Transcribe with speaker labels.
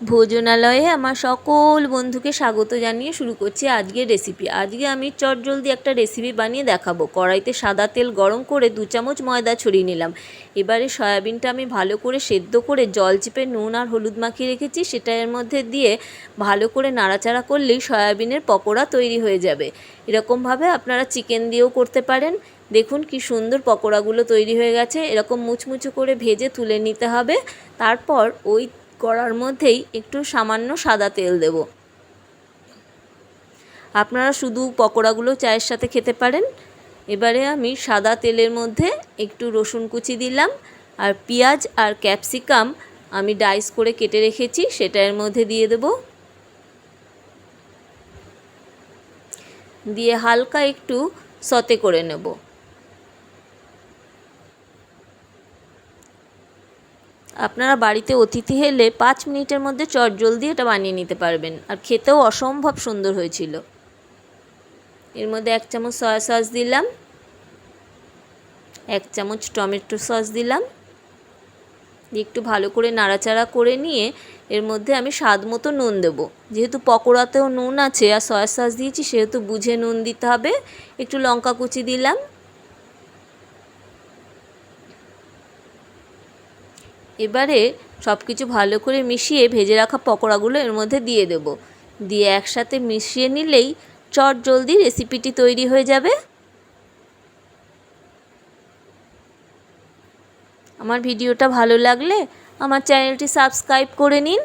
Speaker 1: ভোজনালয়ে আমার সকল বন্ধুকে স্বাগত জানিয়ে শুরু করছি আজকের রেসিপি আজকে আমি চটজলদি একটা রেসিপি বানিয়ে দেখাবো। কড়াইতে সাদা তেল গরম করে দু চামচ ময়দা ছড়িয়ে নিলাম। এবারে সয়াবিনটা আমি ভালো করে সেদ্ধ করে জল চিপে নুন আর হলুদ মাখিয়ে রেখেছি। সেটা এর মধ্যে দিয়ে ভালো করে নাড়াচাড়া করলেই সয়াবিনের পকোড়া তৈরি হয়ে যাবে। এরকমভাবে আপনারা চিকেন দিয়েও করতে পারেন। দেখুন কি সুন্দর পকোড়াগুলো তৈরি হয়ে গেছে। এরকম মুচমুচু করে ভেজে তুলে নিতে হবে। তারপর ওই কড়ার মধ্যেই একটু সামান্য সাদা তেল দেব। আপনারা শুধু পকোড়াগুলো চায়ের সাথে খেতে পারেন। এবারে আমি সাদা তেলের মধ্যে একটু রসুন কুচি দিলাম আর পেঁয়াজ আর ক্যাপসিকাম আমি ডাইস করে কেটে রেখেছি, সেটা এর মধ্যে দিয়ে দেব। দিয়ে হালকা একটু সতে করে নেব। আপনারা বাড়িতে অতিথি এলে পাঁচ মিনিটের মধ্যে চট জলদি এটা বানিয়ে নিতে পারবেন। আর খেতেও অসম্ভব সুন্দর হয়েছিল। এর মধ্যে এক চামচ সয়া সস দিলাম। এক চামচ টমেটো সস দিলাম। একটু ভালো করে নাড়াচাড়া করে নিয়ে এর মধ্যে আমি স্বাদ মতো নুন দেব। যেহেতু পকোড়াতেও নুন আছে আর সয়া সস দিয়েছি, সেহেতু বুঝে নুন দিতে হবে। একটু লঙ্কা কুচি দিলাম। এবারে সব কিছু ভালো করে মিশিয়ে ভেজে রাখা পকোড়াগুলো এর মধ্যে দিয়ে দেব। দিয়ে একসাথে মিশিয়ে নিলেই চট জলদি রেসিপিটি তৈরি হয়ে যাবে। আমার ভিডিওটা ভালো লাগলে আমার চ্যানেলটি সাবস্ক্রাইব করে নিন।